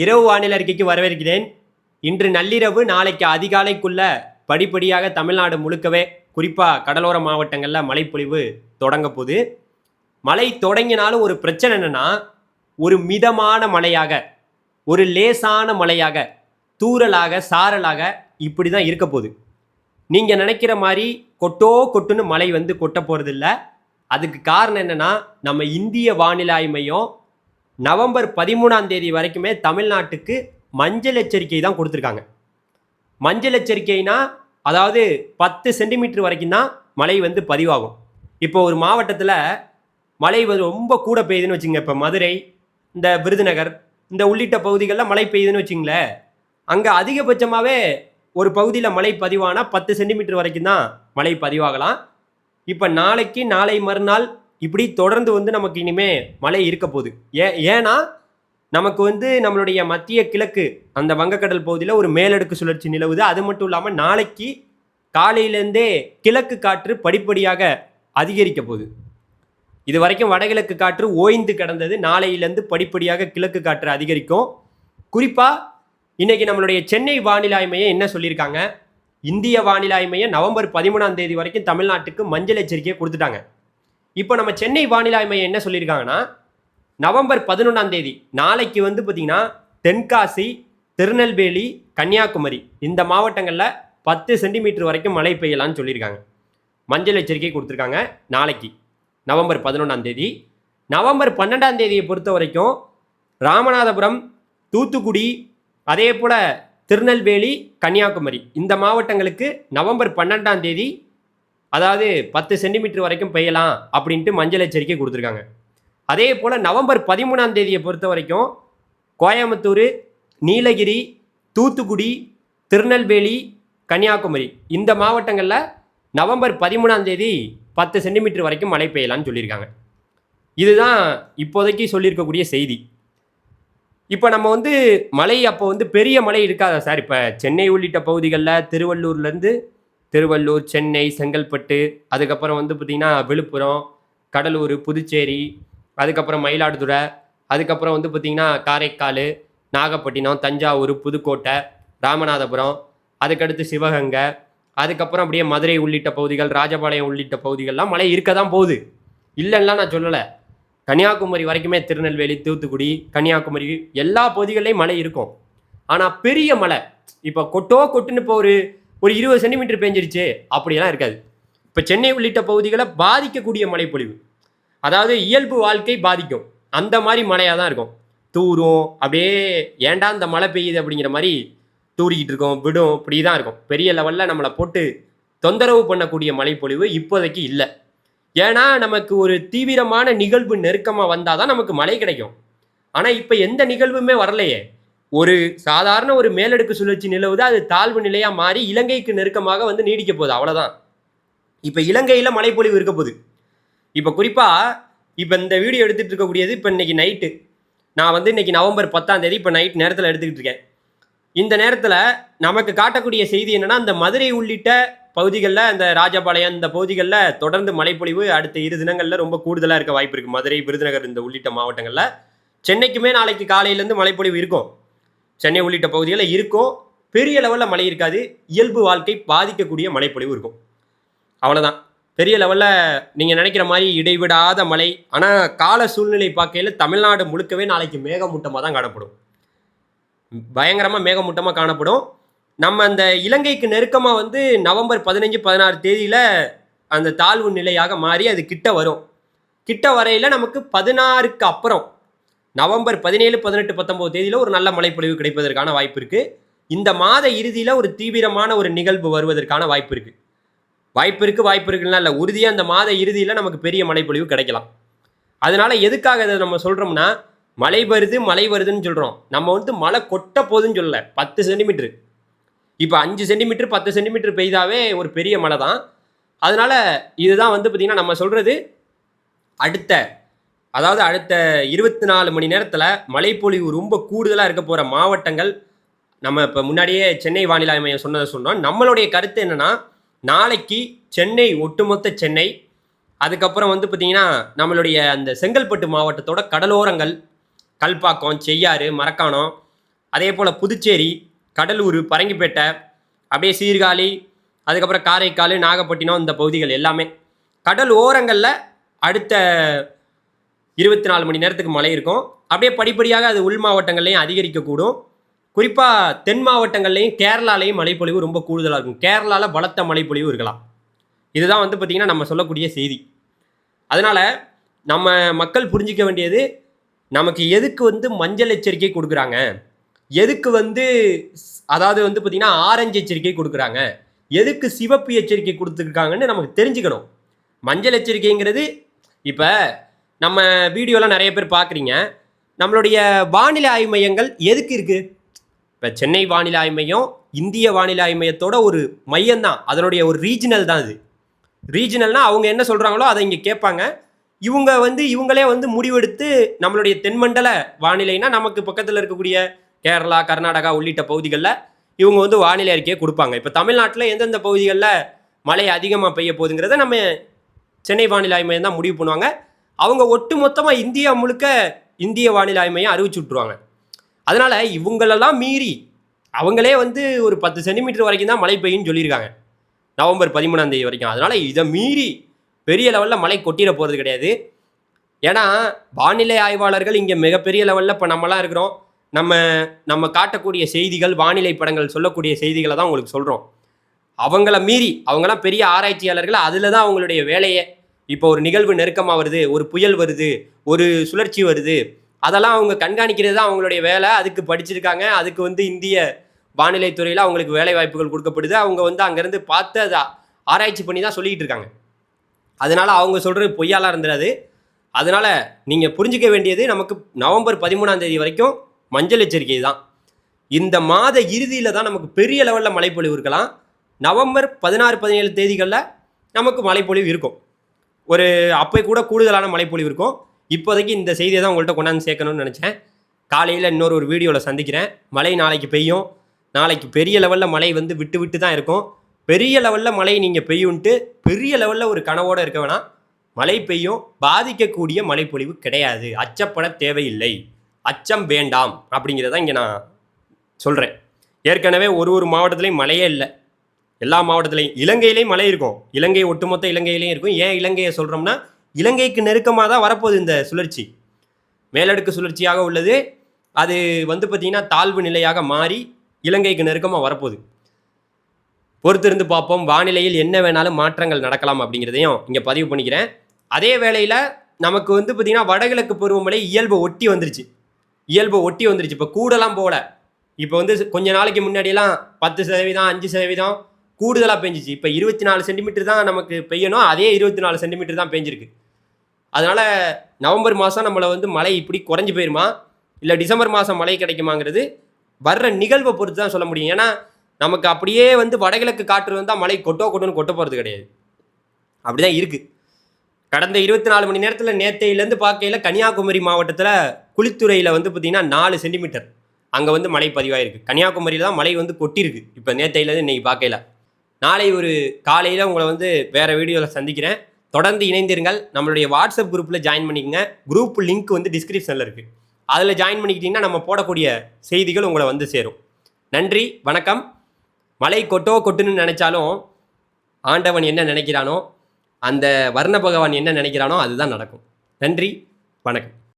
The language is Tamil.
இரவு வானிலை அறிக்கைக்கு வரவேற்கிறேன். இன்று நள்ளிரவு நாளைக்கு அதிகாலைக்குள்ள படிப்படியாக தமிழ்நாடு முழுக்கவே குறிப்பாக கடலோர மாவட்டங்களில் மழைப்பொழிவு தொடங்க போகுது. மழை தொடங்கினாலும் ஒரு பிரச்சனை என்னன்னா ஒரு மிதமான மழையாக ஒரு லேசான மழையாக தூறலாக சாரலாக இப்படி தான் இருக்க போகுது. நீங்கள் நினைக்கிற மாதிரி கொட்டோ கொட்டுன்னு மழை வந்து கொட்ட போகிறதில்ல அதுக்கு காரணம் என்னன்னா நம்ம இந்திய வானிலை மையம் நவம்பர் பதிமூணாம் தேதி வரைக்குமே தமிழ்நாட்டுக்கு மஞ்சள் எச்சரிக்கை தான் கொடுத்துருக்காங்க. மஞ்சள் எச்சரிக்கைனா அதாவது பத்து சென்டிமீட்டர் வரைக்கும் தான் மழை வந்து பதிவாகும். இப்போ ஒரு மாவட்டத்தில் மழை வந்து ரொம்ப கூட பெய்யுதுன்னு வச்சுங்க இப்போ மதுரை இந்த விருதுநகர் இந்த உள்ளிட்ட பகுதிகளில் மழை பெய்யுதுன்னு வச்சுங்களேன் அங்கே அதிகபட்சமாகவே ஒரு பகுதியில் மழை பதிவானா பத்து சென்டிமீட்டர் வரைக்கும் தான் மழை பதிவாகலாம். இப்போ நாளைக்கு நாளை மறுநாள் இப்படி தொடர்ந்து வந்து நமக்கு இனிமே மழை இருக்க போகுது. ஏ ஏன்னா நமக்கு வந்து நம்மளுடைய மத்திய கிழக்கு அந்த வங்கக்கடல் பகுதியில் ஒரு மேலடுக்கு சுழற்சி நிலவுது. அது மட்டும் இல்லாமல் நாளைக்கு காலையிலேருந்தே கிழக்கு காற்று படிப்படியாக அதிகரிக்க போகுது. இது வரைக்கும் வடகிழக்கு காற்று ஓய்ந்து கிடந்தது. நாளையிலேருந்து படிப்படியாக கிழக்கு காற்று அதிகரிக்கும். குறிப்பாக இன்றைக்கி நம்மளுடைய சென்னை வானிலை மையம் என்ன சொல்லியிருக்காங்க? இந்திய வானிலை மையம் நவம்பர் பதிமூணாம் தேதி வரைக்கும் தமிழ்நாட்டுக்கு மஞ்சள் எச்சரிக்கையை கொடுத்துட்டாங்க. இப்போ நம்ம சென்னை வானிலை மையம் என்ன சொல்லியிருக்காங்கன்னா நவம்பர் பதினொன்றாம் தேதி நாளைக்கு வந்து பார்த்திங்கன்னா தென்காசி திருநெல்வேலி கன்னியாகுமரி இந்த மாவட்டங்களில் பத்து சென்டிமீட்டர் வரைக்கும் மழை பெய்யலாம்னு சொல்லியிருக்காங்க. மஞ்சள் எச்சரிக்கை கொடுத்துருக்காங்க நாளைக்கு நவம்பர் பதினொன்றாம் தேதி. நவம்பர் பன்னெண்டாம் தேதியை பொறுத்த வரைக்கும் ராமநாதபுரம் தூத்துக்குடி அதே போல் திருநெல்வேலி கன்னியாகுமரி இந்த மாவட்டங்களுக்கு நவம்பர் பன்னெண்டாம் தேதி அதாவது பத்து சென்டிமீட்டர் வரைக்கும் பெய்யலாம் அப்படின்ட்டு மஞ்சள் எச்சரிக்கை கொடுத்துருக்காங்க. அதே போல் நவம்பர் பதிமூணாம் தேதியை பொறுத்த வரைக்கும் கோயம்புத்தூர் நீலகிரி தூத்துக்குடி திருநெல்வேலி கன்னியாகுமரி இந்த மாவட்டங்களில் நவம்பர் பதிமூணாம் தேதி பத்து சென்டிமீட்டர் வரைக்கும் மழை பெய்யலாம்னு சொல்லியிருக்காங்க. இதுதான் இப்போதைக்கு சொல்லியிருக்கக்கூடிய செய்தி. இப்போ நம்ம வந்து மழை அப்போ வந்து பெரிய மழை இருக்காதா சார்? இப்போ சென்னை உள்ளிட்ட பகுதிகளில் திருவள்ளூர்லேருந்து திருவள்ளூர் சென்னை செங்கல்பட்டு அதுக்கப்புறம் வந்து பார்த்திங்கன்னா விழுப்புரம் கடலூர் புதுச்சேரி அதுக்கப்புறம் மயிலாடுதுறை அதுக்கப்புறம் வந்து பார்த்திங்கன்னா காரைக்கால் நாகப்பட்டினம் தஞ்சாவூர் புதுக்கோட்டை ராமநாதபுரம் அதுக்கடுத்து சிவகங்கை அதுக்கப்புறம் அப்படியே மதுரை உள்ளிட்ட பகுதிகள் ராஜபாளையம் உள்ளிட்ட பகுதிகள்லாம் மழை இருக்க தான் போகுது. இல்லைன்னா நான் சொல்லலை. கன்னியாகுமரி வரைக்குமே திருநெல்வேலி தூத்துக்குடி கன்னியாகுமரி எல்லா பகுதிகளிலையும் மழை இருக்கும். ஆனால் பெரிய மழை இப்போ கொட்டோ கொட்டுன்னு இப்போ ஒரு ஒரு இருபது சென்டிமீட்டர் பேஞ்சிருச்சு அப்படியெல்லாம் இருக்காது. இப்போ சென்னை உள்ளிட்ட பகுதிகளை பாதிக்கக்கூடிய மழைப்பொழிவு. அதாவது இயல்பு வாழ்க்கை பாதிக்கும். அந்த மாதிரி மழையாக தான் இருக்கும். தூரும் அப்படியே ஏன்டா இந்த மழை பெய்யுது அப்படிங்கிற மாதிரி தூறிக்கிட்டு இருக்கும் விடும் இப்படி தான் இருக்கும். பெரிய லெவலில் நம்மளை போட்டு தொந்தரவு பண்ணக்கூடிய மழைப்பொழிவு இப்போதைக்கு இல்லை. ஏன்னா நமக்கு ஒரு தீவிரமான நிகழ்வு நெருக்கமாக வந்தால் தான் நமக்கு மழை கிடைக்கும். ஆனால் இப்போ எந்த நிகழ்வுமே வரலையே. ஒரு சாதாரண ஒரு மேலடுக்கு சுழற்சி நிலவுது அது தாழ்வு நிலையாக மாறி இலங்கைக்கு நெருக்கமாக வந்து நீடிக்க போகுது அவ்வளோதான் இப்போ இலங்கையில் மழைப்பொழிவு இருக்க போகுது. இப்போ குறிப்பாக இப்போ இந்த வீடியோ எடுத்துகிட்டு இருக்கக்கூடியது இப்போ இன்னைக்கு நைட்டு நான் வந்து இன்னைக்கு நவம்பர் பத்தாம் தேதி இப்போ நைட் நேரத்தில் எடுத்துக்கிட்டு இருக்கேன். இந்த நேரத்தில் நமக்கு காட்டக்கூடிய செய்தி என்னென்னா இந்த மதுரை உள்ளிட்ட பகுதிகளில் இந்த ராஜபாளையம் இந்த பகுதிகளில் தொடர்ந்து மழைப்பொழிவு அடுத்த இரு தினங்களில் ரொம்ப கூடுதலாக இருக்க வாய்ப்பு இருக்குது மதுரை விருதுநகர் இந்த உள்ளிட்ட மாவட்டங்களில். சென்னைக்குமே நாளைக்கு காலையிலேருந்து மழைப்பொழிவு இருக்கும். சென்னை உள்ளிட்ட பகுதிகளில் இருக்கும் பெரிய லெவலில் மழை இருக்காது. இயல்பு வாழ்க்கை பாதிக்கக்கூடிய மழைப்பொழிவு இருக்கும். அவ்வளோதான் பெரிய லெவலில் நீங்கள் நினைக்கிற மாதிரி இடைவிடாத மழை ஆனால் கால சூழ்நிலை பார்க்கையில் தமிழ்நாடு முழுக்கவே நாளைக்கு மேகமூட்டமாக தான் காணப்படும். பயங்கரமாக மேகமூட்டமாக காணப்படும். நம்ம அந்த இலங்கைக்கு நெருக்கமாக வந்து நவம்பர் பதினஞ்சு பதினாறு தேதியில் அந்த தாழ்வு நிலையாக மாறி அது கிட்ட வரும். கிட்ட வரையில் நமக்கு பதினாறுக்கு அப்புறம் நவம்பர் பதினேழு பதினெட்டு பத்தொம்போது தேதியில் ஒரு நல்ல மழைப்பொழிவு கிடைப்பதற்கான வாய்ப்பு இருக்குது இந்த மாத இறுதியில் ஒரு தீவிரமான ஒரு நிகழ்வு வருவதற்கான வாய்ப்பு இருக்குது வாய்ப்பு இருக்குது வாய்ப்பு இருக்குன்னா இல்லை உறுதியாக அந்த மாத இறுதியில் நமக்கு பெரிய மழைப்பொழிவு கிடைக்கலாம். அதனால எதுக்காக இதை நம்ம சொல்கிறோம்னா மழை வருது மழை வருதுன்னு சொல்கிறோம் நம்ம வந்து மழை கொட்ட போதுன்னு சொல்லலை பத்து சென்டிமீட்ரு இப்போ அஞ்சு சென்டிமீட்டர் பத்து சென்டிமீட்டர் பெய்தாவே ஒரு பெரிய மழை தான் அதனால் இதுதான் வந்து பார்த்திங்கன்னா நம்ம சொல்கிறது அடுத்த அதாவது அடுத்த இருபத்தி நாலு மணி நேரத்தில் மழைப்பொழிவு ரொம்ப கூடுதலாக இருக்க போகிற மாவட்டங்கள் நம்ம இப்போ முன்னாடியே சென்னை வானிலை மையம் சொன்னதை சொன்னோம். நம்மளுடைய கருத்து என்னென்னா நாளைக்கு சென்னை ஒட்டுமொத்த சென்னை அதுக்கப்புறம் வந்து பார்த்திங்கன்னா நம்மளுடைய அந்த செங்கல்பட்டு மாவட்டத்தோட கடலோரங்கள் கல்பாக்கம் செய்யாறு மரக்காணம் அதே போல் புதுச்சேரி கடலூர் பரங்கிப்பேட்டை அப்படியே சீர்காழி அதுக்கப்புறம் காரைக்கால் நாகப்பட்டினம் இந்த பகுதிகள் எல்லாமே. கடல் ஓரங்களில் அடுத்த இருபத்தி நாலு மணி நேரத்துக்கு மழை இருக்கும். அப்படியே படிப்படியாக அது உள் மாவட்டங்கள்லையும் அதிகரிக்கக்கூடும் குறிப்பாக தென் மாவட்டங்கள்லையும் கேரளாலையும் மழைப்பொழிவு ரொம்ப கூடுதலாக இருக்கும். கேரளாவில் பலத்த மழைப்பொழிவு இருக்கலாம். இதுதான் வந்து பார்த்திங்கன்னா நம்ம சொல்லக்கூடிய செய்தி. அதனால் நம்ம மக்கள் புரிஞ்சிக்க வேண்டியது நமக்கு எதுக்கு வந்து மஞ்சள் எச்சரிக்கை கொடுக்குறாங்க? எதுக்கு வந்து அதாவது வந்து பார்த்திங்கன்னா ஆரஞ்சு எச்சரிக்கை கொடுக்குறாங்க? எதுக்கு சிவப்பு எச்சரிக்கை கொடுத்துருக்காங்கன்னு நமக்கு தெரிஞ்சுக்கணும். மஞ்சள் எச்சரிக்கைங்கிறது இப்போ நம்ம வீடியோலாம் நிறைய பேர் பார்க்குறீங்க. நம்மளுடைய வானிலை ஆய்வு மையங்கள் எதுக்கு இருக்குது இப்போ சென்னை வானிலை ஆய்வு மையம் இந்திய வானிலை ஆய்வு மையத்தோட ஒரு மையம் தான் அதனுடைய ஒரு ரீஜனல் தான் இது ரீஜினல்னால் அவங்க என்ன சொல்கிறாங்களோ அதை இங்கே கேட்பாங்க. இவங்க வந்து இவங்களே வந்து முடிவெடுத்து நம்மளுடைய தென்மண்டல வானிலைனா நமக்கு பக்கத்தில் இருக்கக்கூடிய கேரளா கர்நாடகா உள்ளிட்ட பகுதிகளில் இவங்க வந்து வானிலை அறிக்கையை கொடுப்பாங்க. இப்போ தமிழ்நாட்டில் எந்தெந்த பகுதிகளில் மழை அதிகமாக பெய்ய போகுதுங்கிறத நம்ம சென்னை வானிலை ஆய்வு மையம் தான் முடிவு பண்ணுவாங்க. அவங்க ஒட்டு மொத்தமாக இந்தியா முழுக்க இந்திய வானிலை ஆய்மையை அறிவிச்சு விட்ருவாங்க அதனால் இவங்களெல்லாம் மீறி அவங்களே வந்து ஒரு பத்து சென்டிமீட்டர் வரைக்கும் தான் மழை பெய்யும்னு சொல்லியிருக்காங்க. நவம்பர் பதிமூணாம் தேதி வரைக்கும். அதனால் இதை மீறி பெரிய லெவலில் மழை கொட்டிட போகிறது கிடையாது. ஏன்னா வானிலை ஆய்வாளர்கள் இங்கே மிகப்பெரிய லெவலில் இப்போ நம்மளாம் இருக்கிறோம். நம்ம நம்ம காட்டக்கூடிய செய்திகள் வானிலை படங்கள் சொல்லக்கூடிய செய்திகளை தான் உங்களுக்கு சொல்கிறோம் அவங்கள மீறி அவங்களாம் பெரிய ஆராய்ச்சியாளர்கள் அதில் தான் அவங்களுடைய வேலையை இப்போ ஒரு நிகழ்வு நெருக்கமாக வருது ஒரு புயல் வருது ஒரு சுழற்சி வருது அதெல்லாம் அவங்க கண்காணிக்கிறது தான் அவங்களுடைய வேலை. அதுக்கு படிச்சிருக்காங்க. அதுக்கு வந்து இந்திய வானிலை துறையில் அவங்களுக்கு வேலை வாய்ப்புகள் கொடுக்கப்படுது. அவங்க வந்து அங்கேருந்து பார்த்து அதை ஆராய்ச்சி பண்ணி தான் சொல்லிக்கிட்டு இருக்காங்க. அதனால் அவங்க சொல்கிறது பொய்யாலாம் இருந்துடாது. அதனால் நீங்கள் புரிஞ்சிக்க வேண்டியது நமக்கு நவம்பர் பதிமூணாம் தேதி வரைக்கும் மஞ்சள் எச்சரிக்கை தான். இந்த மாத இறுதியில் தான் நமக்கு பெரிய லெவலில் மழைப்பொழிவு இருக்கலாம். நவம்பர் பதினாறு பதினேழு தேதிகளில் நமக்கு மழைப்பொழிவு இருக்கும். ஒரு அப்போ கூட கூடுதலான மழைப்பொழிவு இருக்கும். இப்போதைக்கு இந்த செய்தியை தான் உங்கள்கிட்ட கொண்டாந்து சேர்க்கணும்னு நினச்சேன். காலையில் இன்னொரு ஒரு வீடியோவில் சந்திக்கிறேன். மழை நாளைக்கு பெய்யும். நாளைக்கு பெரிய லெவலில் மழை வந்து விட்டு விட்டு தான் இருக்கும். பெரிய லெவலில் மழை நீங்கள் பெய்யுன்ட்டு பெரிய லெவலில் ஒரு கனவோடு இருக்க வேணாம். மழை பெய்யும். பாதிக்கக்கூடிய மழைப்பொழிவு கிடையாது. அச்சப்பட தேவையில்லை. அச்சம் வேண்டாம். அப்படிங்கிறத இங்கே நான் சொல்கிறேன் ஏற்கனவே ஒரு ஒரு மாவட்டத்துலேயும் மழையே இல்லை. எல்லா மாவட்டத்துலையும். இலங்கையிலையும் மழை இருக்கும். இலங்கை ஒட்டுமொத்த இலங்கையிலையும் இருக்கும். ஏன் இலங்கையை சொல்கிறோம்னா இலங்கைக்கு நெருக்கமாக தான் வரப்போகுது இந்த சுழற்சி. மேலடுக்கு சுழற்சியாக உள்ளது. அது வந்து பார்த்திங்கன்னா தாழ்வு நிலையாக மாறி இலங்கைக்கு நெருக்கமாக வரப்போகுது. பொறுத்திருந்து பார்ப்போம். வானிலையில் என்ன வேணாலும் மாற்றங்கள் நடக்கலாம் அப்படிங்கிறதையும் இங்கே பதிவு பண்ணிக்கிறேன். அதே வேளையில் நமக்கு வந்து பார்த்திங்கன்னா வடகிழக்கு பருவமழை இயல்பை ஒட்டி வந்துருச்சு. இயல்பை ஒட்டி வந்துருச்சு. இப்போ கூடலாம் போகல. இப்போ வந்து கொஞ்ச நாளைக்கு முன்னாடியெல்லாம் பத்து சதவீதம் அஞ்சு சதவீதம் கூடுதலாக பெஞ்சிச்சு. இப்போ இருபத்தி நாலு சென்டிமீட்டர் தான் நமக்கு பெய்யணும். அதே இருபத்தி நாலு சென்டிமீட்டர் தான் பெஞ்சிருக்கு. அதனால் நவம்பர் மாதம் நம்மளை வந்து மழை இப்படி குறைஞ்சி போயிருமா? இல்லை டிசம்பர் மாதம் மழை கிடைக்குமாங்கிறது வர்ற நிகழ்வை பொறுத்து தான் சொல்ல முடியும். ஏன்னா நமக்கு அப்படியே வந்து வடகிழக்கு காற்று வந்தால் மழை கொட்டோ கொட்டோன்னு கொட்ட போகிறது கிடையாது. அப்படி தான் இருக்குது கடந்த இருபத்தி நாலு மணி நேரத்தில் நேத்தையிலேருந்து பார்க்கையில் கன்னியாகுமரி மாவட்டத்தில் குளித்துறையில் வந்து பார்த்திங்கன்னா நாலு சென்டிமீட்டர் அங்கே வந்து மழை பதிவாயிருக்கு. கன்னியாகுமரியில் தான் மழை வந்து கொட்டியிருக்கு இப்போ நேத்தையிலேருந்து இன்னைக்கு பார்க்கையில. நாளை ஒரு காலையில் உங்களை வந்து வேறு வீடியோவில் சந்திக்கிறேன். தொடர்ந்து இணைந்திருங்கள். நம்மளுடைய வாட்ஸ்அப் குரூப்பில் ஜாயின் பண்ணிக்கோங்க. குரூப் லிங்க் வந்து டிஸ்கிரிப்ஷனில் இருக்குது அதில் ஜாயின் பண்ணிக்கிட்டிங்கன்னா நம்ம போடக்கூடிய செய்திகள் உங்களை வந்து சேரும். நன்றி வணக்கம். மலை கொட்டோ கொட்டுன்னு நினச்சாலும் ஆண்டவன் என்ன நினைக்கிறானோ அந்த வர்ண பகவான் என்ன நினைக்கிறானோ அதுதான் நடக்கும். நன்றி வணக்கம்.